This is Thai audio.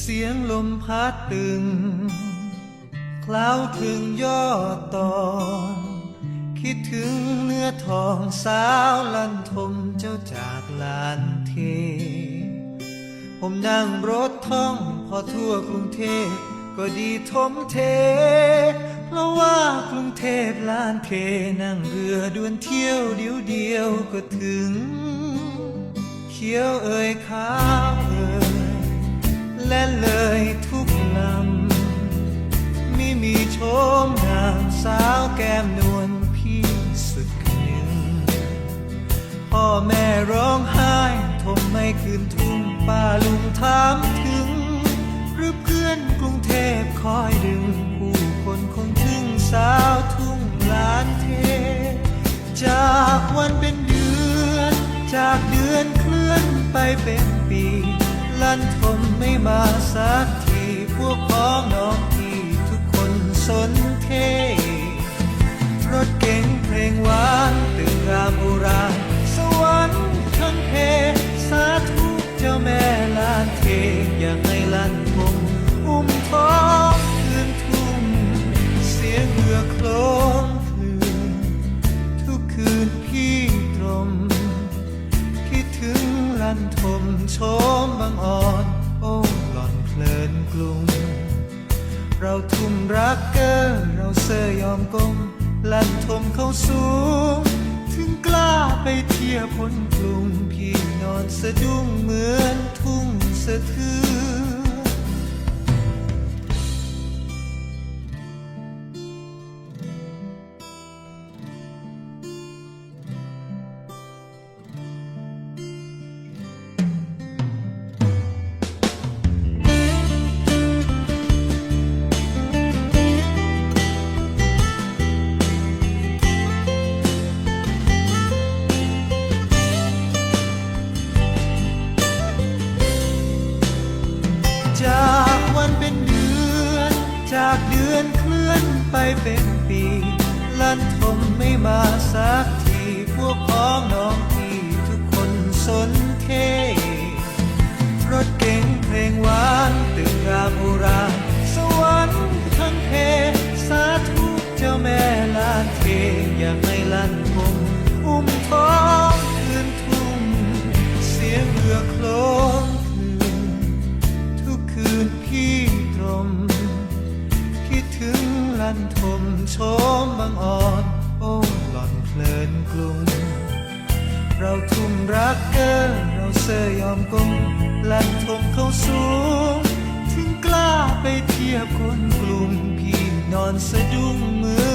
เสียงลมพัดตึง คล้าวคลึงยอดตอน คิดถึงเนื้อทองสาวลันทมเจ้าจากลานเท ผมนั่งรถท่องพอทั่วกรุงเทพก็ดีทมเท เพราะว่ากรุงเทพลานเทนั่งเรือด่วนเที่ยวเดียวเดียวก็ถึง เขียวเอ่ยขาว และเลยทุกลำไม่มีโชมงามสาวแก้มนวลพี่สุดหนึ่งพ่อแม่ร้องไห้ทมไม่คืนทุ่งป้าลุงถามถึง หรือเพื่อนกรุงเทพคอยดึง ผู้คนคงถึงสาวทุ่งลานเท จากวันเป็นเดือน จากเดือนเคลื่อนไปเป็นปี ลั่นทมไม่มาสักทีพวกพ้องน้อง งลันทมโชมบางอ่อนโอ้หล่อนเพลินกลุ้มเราทุ่มรักเกอเราเสยยอมก้มลั่นทมเข้าสูง ถึงกล้าไปเที่ยวพ้นกลุ้มพี่นอนสะดุ้งเหมือนทุ่งสะเทือน จากเดือนเคลื่อนไปเป็นปี ลันทมไม่มาสักที พวกพ้องน้องพี่ทุกคนสนเทรถเก๋งเพลงหวานตึงรามโอราสวรรค์ทั้งเพสาธุเจ้าแม่ลานเทอยากให้ลันคงอุ้มท้องคืนทุ่งเสียงเรือโคลง งลันทมโชมบางอ่อนโอ้หล่อนเพลินกลุ่มเราทุ่มรักเกินเราเสยยอมก้มลันทมเขาสูง ถึงกล้าไปเทียบคนกลุ่มพี่นอนสะดุ้งมือ